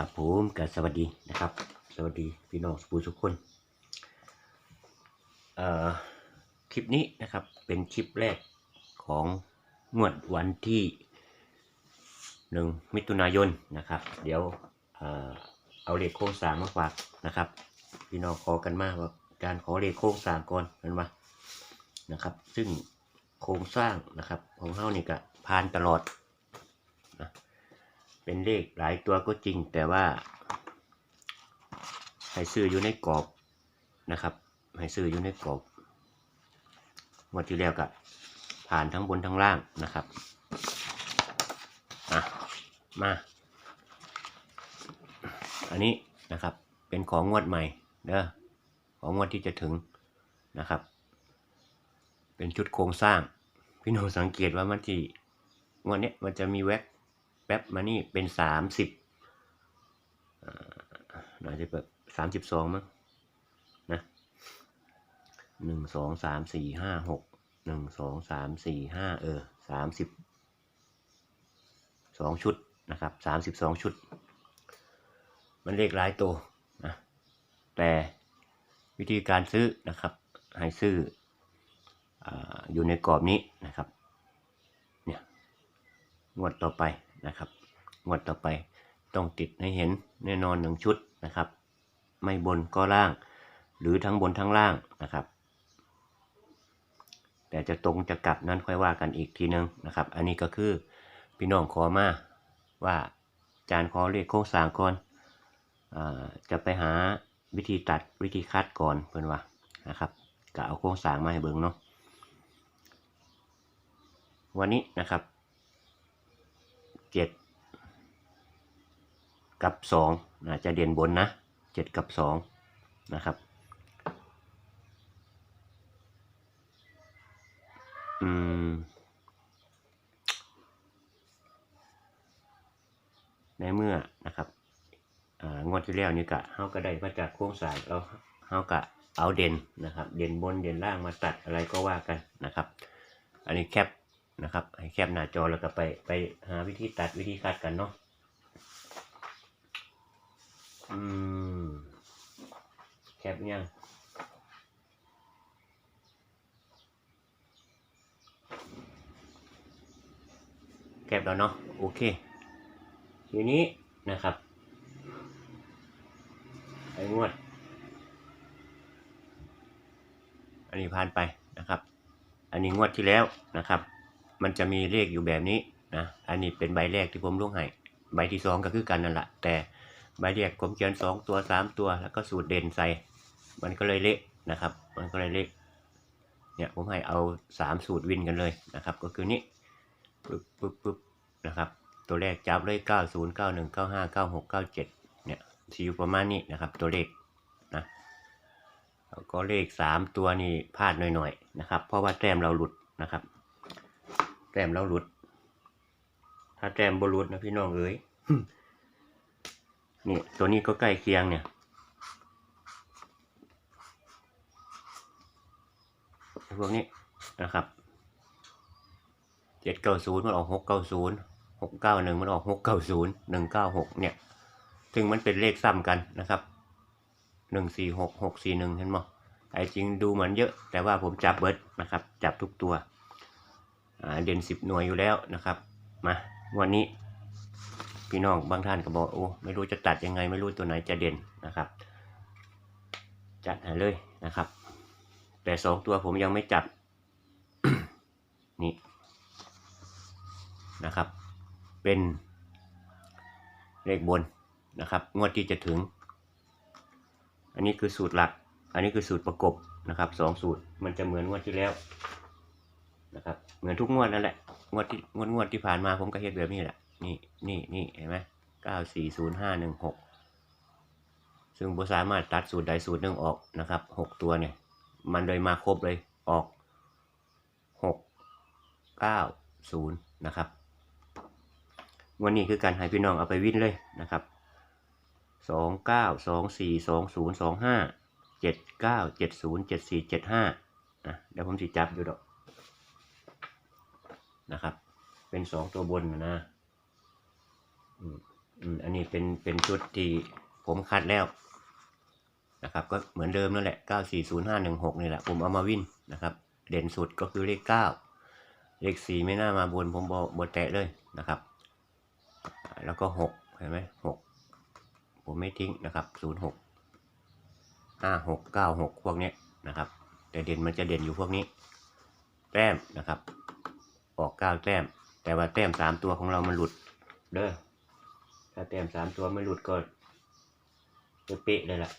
ครับผมกับสวัสดีนะครับ สวัสดีพี่น้องสุภูทุกคนเอ่อคลิปนี้นะครับเป็นคลิปแรกของงวดวันที่หนึ่งมิถุนายนนะครับ เดี๋ยวเอ่อเอาเลขโค้งสามมาฝากนะครับ พี่น้องขอกันมากว่าการขอเลขโค้งสามก่อนเป็นว่านะครับ ซึ่งโครงสร้างนะครับของเฮานี่ก็ผ่านตลอดนะ เป็นเลขหลายตัวก็จริงแต่ว่า ให้ซื้ออยู่ในกรอบนะครับ ให้ซื้ออยู่ในกรอบงวดที่แล้วก็ผ่านทั้งบนทั้งล่างนะครับอะมา อันนี้นะครับเป็นของงวดใหม่เด้อของงวดที่จะถึงนะครับ เป็นชุดโครงสร้าง พี่น้องสังเกตว่ามันที่งวดเนี้ยมันจะมีแว็ก แป๊บมานี่เป็นสามสิบน่าจะแบบสามสิบสองมั้งนะหนึ่งสองสามสี่ห้าหกหนึ่งสองสามสี่ห้าเออสามสิบสองชุดนะครับสามสิบสองชุด มันเลขหลายตัวนะแต่วิธีการซื้อนะครับ ให้ซื้อออยู่ในกรอบนี้นะครับ เนี่ยงวดต่อไป นะครับงวดต่อไปต้องติดให้เห็นแน่นอนหนึ่งชุดนะครับ ไม่บนก็ล่าง หรือทั้งบนทั้งล่างนะครับ แต่จะตรงจะกลับนั้นค่อยว่ากันอีกทีนึงนะครับ อันนี้ก็คือพี่น้องขอมาว่าจานขอเลขโค้งสางก่อนอจะไปหาวิธีตัดวิธีคัดก่อนเพื่อนว่านะครับก็เอาโค้งสางมาให้เบิ่งเนาะวันนี้นะครับ เจ็ดกับสองอาจจะเด่นบนนะเจ็ดกับสองนะครับอืมในเมื่อนะครับอ่างวดที่แล้วนี่กะเฮาก็ได้มาจากโค้งสายเราเฮากะเอาเด่นนะครับ เด่นบนเด่นล่างมาตัดอะไรก็ว่ากันนะครับ อันนี้แคป นะครับ ให้แคปหน้าจอแล้วก็ไปไปหาวิธีตัดวิธีคัดกันเนาะอืมแคปยังแคปแล้วเนาะโอเค ทีนี้นะครับไอ้งวด อันนี้ผ่านไปนะครับ อันนี้งวดที่แล้วนะครับ มันจะมีเลขอยู่แบบนี้นะ อันนี้เป็นใบแรกที่ผมลงให้ ใบที่สองก็คือกันนั่นแหละ แต่ใบแรกผมเขียนสองตัวสามตัวแล้วก็สูตรเด่นใส่ มันก็เลยเละนะครับ มันก็เลยเละเนี่ยผมให้เอาสามสูตรวินกันเลยนะครับ ก็คือนี้ปึ๊บปึ๊บปึ๊บนะครับ ตัวแรกจับเลยเก้าศูนย์เก้าหนึ่งเก้าห้าเก้าหกเก้าเจ็ดเนี่ยสีอยู่ประมาณนี้นะครับ ตัวเลขนะแล้วก็เลขสามตัวนี่พลาดหน่อยๆนะครับ เพราะว่าแต้มเราหลุดนะครับ ต้มเราหลุด ถ้าแต้มบหลุดนะพี่น้องเอ๋ยนี่ตัวนี้ก็ใกล้เคียงเนี่ยพวกนี้นะครับเจ็ดเก้าศูนย์มันออกหกเก้าศูนย์หกเก้าหนึ่งมันออกหกเก้าศูนย์หนึ่งเก้าหกเนี่ยถึงมันเป็นเลขซ้ำกันนะครับหนึ่งสี่หกหกสี่หนึ่งเห็นมั้ยไอ้จริงดูเหมือนเยอะ แต่ว่าผมจับเบิร์ดนะครับ จับทุกตัวอ่า เด่นสิบหน่วยอยู่แล้วนะครับมาวันนี้พี่น้องบางท่านก็บอกโอ้ไม่รู้จะตัดยังไง ไม่รู้ตัวไหนจะเด่นนะครับ จัดห้เลยนะครับ แต่สองตัวผมยังไม่จับนี่นะครับ เป็นเลขบนนะครับ งวดที่จะถึง อันนี้คือสูตรหลัก อันนี้คือสูตรประกบนะครับสองสูตรมันจะเหมือนงวดที่แล้ว นะครับเหมือนทุกงวดนั่นแหละงวดที่งวดงวดที่ผ่านมาผมก็เฮ็ดแบบนี้แหละนี่นี่นี่เห็นไหมเก้าสี่ศูนย์ห้าหนึ่งหกซึ่งผมสามารถตัดสูตรใดสูตรหนึ่งออกนะครับหกตัวเนี่ย มันเลยมาครบเลยออกหกเก้าศูนย์นะครับวันนี้คือการให้พี่น้องเอาไปวิ่นเลยนะครับสองเก้าสองสี่สองศูนย์สองห้าเจ็ดเก้าเจ็ดศูนย์เจ็ดสี่เจ็ดห้านะเดี๋ยวผมสิจับอยู่ดอก นะครับ เป็นสองตัวบนนะนะอันนี้เป็นเป็นชุดที่ผมคัดแล้วนะครับ ก็เหมือนเดิมนั่นแหละ 940516 นี่แหละ ผมเอามาวิ่นนะครับ เด่นสุดก็คือเลข 9 เลข 4 ไม่น่ามาบนผมบอบแตะเลยนะครับ แล้วก็ 6 เห็นไหม6 ผมไม่ทิ้งนะครับ 06 56 96 พวกนี้นะครับ แต่เด่นมันจะเด่นอยู่พวกนี้ แต้มนะครับ ออก9แต้ม แต่ว่าแต้ม3ตัวของเรามันหลุด เด้อถ้าแต้มสามตัวไม่หลุดก็จะเป๊ะเลยล่ะ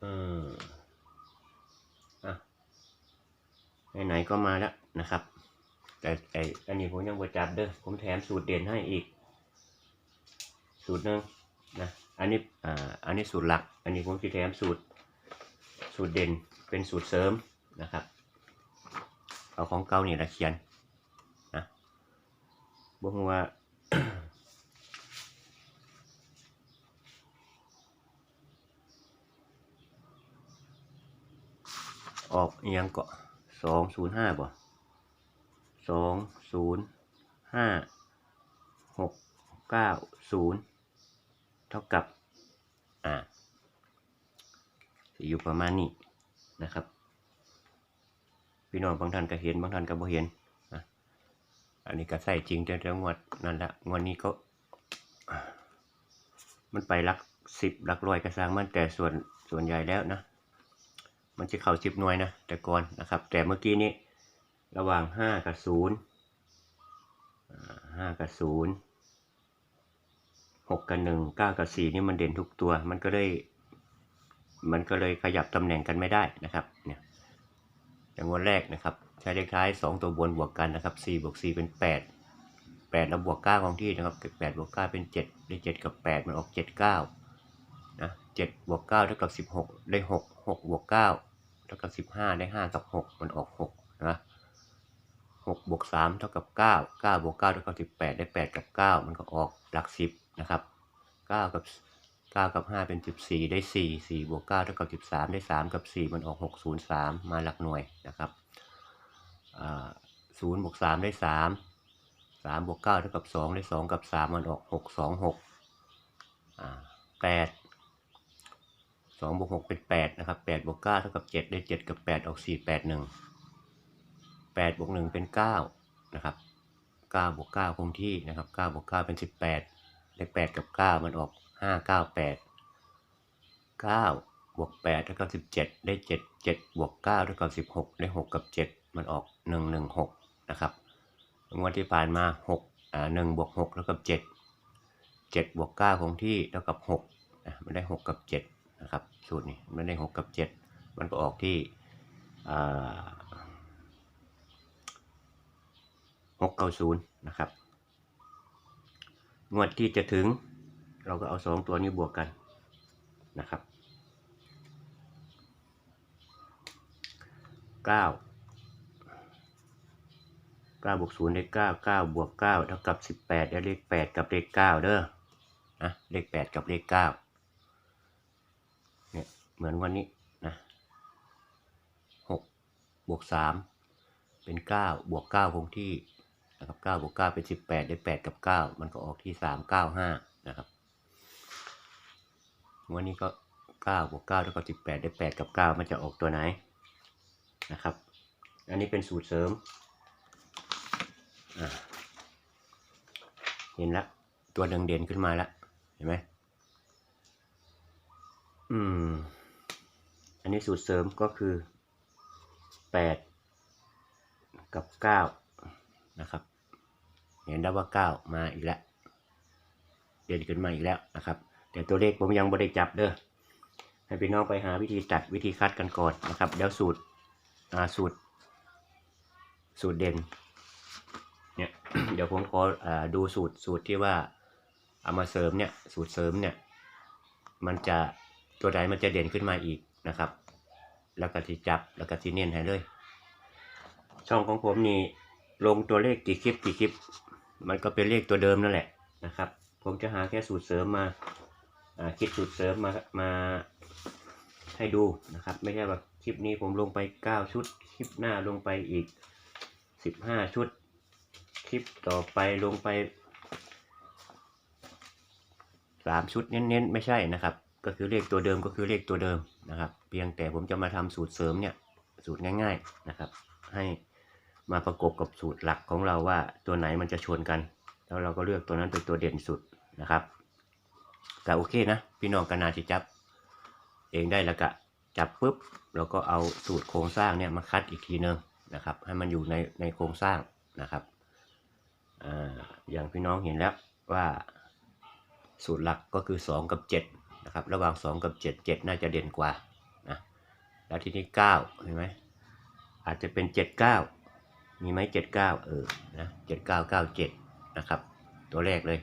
เอออะไหนๆก็มาแล้วนะครับ แต่ไออันนี้ผมยังบ่จับเด้อผมแถมสูตรเด่นให้อีก สูตรหนึ่งนะอันนี้อ่าอันนี้สูตรหลัก อันนี้ผมจะแถมสูตร สูตรเด่นเป็นสูตรเสริมนะครับ เอาของเก่านี่ละเขียนบ่ฮู้ว่าออกอยังก็สองศูนย์ห้าบ่สองศูนย์ห้าหกเก้าศูนย์เท่ากับ อ่าอยู่ประมาณนี้นะครับ พี่น้องบางท่านก็เห็นบางท่านก็บ่เห็นอันนี้ก็ใส่จริงแต่แต่งวดนั่นแหละงวดนี้ก็ มันไปหลักสิบหลักร้อยกระซังมันแต่ส่วนส่วนใหญ่แล้วนะ มันจะเข้าสิบหน่วยนะแต่ก่อนนะครับ แต่เมื่อกี้นี้ระหว่างห้ากับศูนย์ห้ากับศูนย์หกกับหนึ่งเก้ากับสี่นี่มันเด่นทุกตัว มันก็เลย มันก็เลยขยับตำแหน่งกันไม่ได้นะครับเนี่ย อย่างวันแรกนะครับ ใช้เลขท้ายสองตัวบนบวกกันนะครับสี่บวกสี่เป็นแปดแปดแล้วบวกเก้าของที่นะครับแปดบวกเก้าเป็นเจ็ดได้เจ็ดกับแปดมันออกเจ็ดเก้านะเจ็ดบวกเก้าเท่ากับสิบหกได้หกหกบวกเก้าเท่ากับสิบห้าได้ห้ากับหกมันออกหกนะหกบวกสามเท่ากับเก้าเก้าบวกเก้าเท่ากับสิบแปดได้แปดกับเก้ามันก็ออกหลักสิบนะครับเก้ากับ เก้ากับห้าเป็นสิบสี่ได้สี่สี่บวกเก้าเท่ากับสิบสามได้สามกับสี่มันออกหกศูนย์สามมาหลักหน่วยนะครับศูนย์บวกสามได้สามสามบวกเก้าเท่ากับสองได้สองกับสามมันออกหกสองหกแปดสองบวกหกเป็นแปดนะครับแปดบวกเก้าเท่ากับเจ็ดได้เจ็ดกับแปดออกสี่แปดหนึ่งแปดบวกหนึ่งเป็นเก้านะครับเก้าบวกเก้าคงที่นะครับเก้าบวกเก้าเป็นสิบแปดได้แปดกับเก้ามันออก ห้าเก้าแปดเก้าบวกแปดเท่ากับสิบเจ็ดได้เจ็ดเจ็ดบวกเก้าเท่ากับสิบหกได้หกกับเจ็ดมันออกหนึ่งหนึ่งหกนะครับงวดที่ผ่านมาหกอ่าหนึ่งบวกหกแล้วกับเจ็ดเจ็ดบวกเก้าคงที่เท่ากับหกนะมันได้หกกับเจ็ดนะครับสูตรนี้มันได้หกกับเจ็ดมันก็ออกที่อ่าหกเก้าศูนย์นะครับงวดที่จะถึง เราก็เอาสองตัวนี้บวกกันนะครับเก้าเก้าบวกศูนย์ได้เก้าเก้าบวกเก้าเท่ากับสิบแปดได้เลขแปดกับเลขเก้าเด้อนะเลขแปดกับเลขเก้าเนี่ยเหมือนวันนี้นะหกบวกสามเป็นเก้าบวกเก้าคงที่นะครับเก้าบวกเก้าเป็นสิบแปดได้แปดกับเก้ามันก็ออกที่สามเก้าห้านะครับ วันนี้ก็เก้าบวกเก้าเท่ากับสิบแปดได้แปดกับเก้ามันจะออกตัวไหนนะครับ อันนี้เป็นสูตรเสริม เห็นละตัวเด่นเด่นขึ้นมาแล้วเห็นไหมอืม อันนี้สูตรเสริมก็คือแปดกับเก้านะครับ เห็นได้ว่าเก้ามาอีกแล้ว เด่นขึ้นมาอีกแล้วนะครับ แต่ตัวเลขผมยังไม่ได้จับเด้อให้พี่น้องไปหาวิธีตัดวิธีคัดกันก่อนนะครับเดี๋ยวสูตรสูตร สูตรเด่นเนี่ยเดี๋ยวผมขออดูสูตรสูตรที่ว่าเอามาเสริมเนี่ยสูตรเสริมเนี่ยมันจะตัวใดมันจะเด่นขึ้นมาอีกนะครับ แล้วก็ที่จับแล้วก็ที่เน้นให้เลย ช่องของผมนี่ลงตัวเลขกี่คลิปกี่คลิป มันก็เป็นเลขตัวเดิมนั่นแหละนะครับ ผมจะหาแค่สูตรเสริมมา คิดสูตรเสริมมามาให้ดูนะครับ ไม่ใช่ว่าคลิปนี้ผมลงไป 9 ชุด คลิปหน้าลงไปอีก 15 ชุด คลิปต่อไปลงไปสามชุดเน้นๆ ไม่ใช่นะครับ ก็คือเลขตัวเดิมก็คือเลขตัวเดิมนะครับ เพียงแต่ผมจะมาทำสูตรเสริมเนี่ยสูตรง่ายๆนะครับ ให้มาประกบกับสูตรหลักของเราว่าตัวไหนมันจะชนกัน แล้วเราก็เลือกตัวนั้นเป็นตัวเด่นสุดนะครับ ก็โอเคนะ พี่น้องก็นาจะจับ เองได้แล้วก็จับปุ๊บเราก็เอาสูตรโครงสร้างเนี่ยมาคัดอีกทีนึงนะครับ ให้มันอยู่ในในโครงสร้างนะครับออย่างพี่น้องเห็นแล้วว่าสูตรหลักก็คือ 2 กับ7นะครับระหว่าง 2 กับ 7 7 น่าจะเด่นกว่านะแล้วทีนี้9เห็นไหมอาจจะเป็น 79 มีไหม79 เออนะ7997 นะครับ ตัวแรกเลย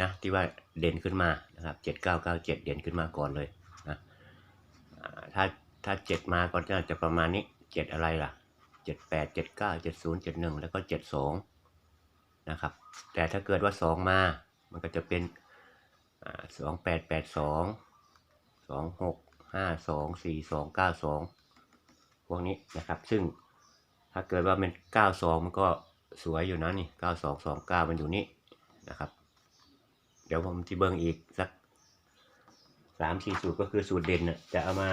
นะที่ว่าเด่นขึ้นมานะครับเจ็ดเก้าเก้าเจ็ดเด่นขึ้นมาก่อนเลยนะถ้าถ้าเจ็ดมาก็น่าจะประมาณนี้เจ็ดอะไรล่ะเจ็ดแปดเจ็ดเก้าเจ็ดศูนย์เจ็ดหนึ่งแล้วก็เจ็ดสองนะครับแต่ถ้าเกิดว่าสองมามันก็จะเป็นสองแปดแปดสองสองหกห้าสองสี่สองเก้าสองพวกนี้นะครับซึ่งถ้าเกิดว่าเป็นเก้าสองมันก็สวยอยู่นะนี่เก้าสองสองเก้ามันอยู่นี่นะครับ เดี๋ยวผมที่เบิ้งอีกสักสามสี่สูตรก็คือสูตรเด่นน่ะจะเอามา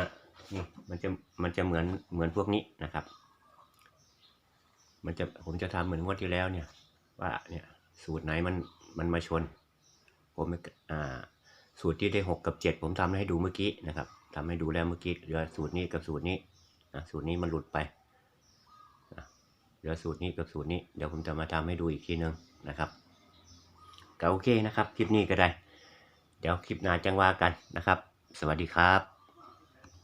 นี่มันจะมันจะเหมือนเหมือนพวกนี้นะครับ มันจะผมจะทำเหมือนงวดที่แล้วเนี่ย ว่าเนี่ยสูตรไหนมันมันมาชน ผมอ่าสูตรที่ได้หกกับเจ็ดผมทำให้ดูเมื่อกี้นะครับทำให้ดูแล้วเมื่อกี้เหลือสูตรนี้กับสูตรนี้นะสูตรนี้มันหลุดไปเหลือสูตรนี้กับสูตรนี้เดี๋ยวผมจะมาทำให้ดูอีกทีนึงนะครับ ก็โอเคนะครับ คลิปนี้ก็ได้ เดี๋ยวคลิปหน้าจังว่ากันนะครับ สวัสดีครับ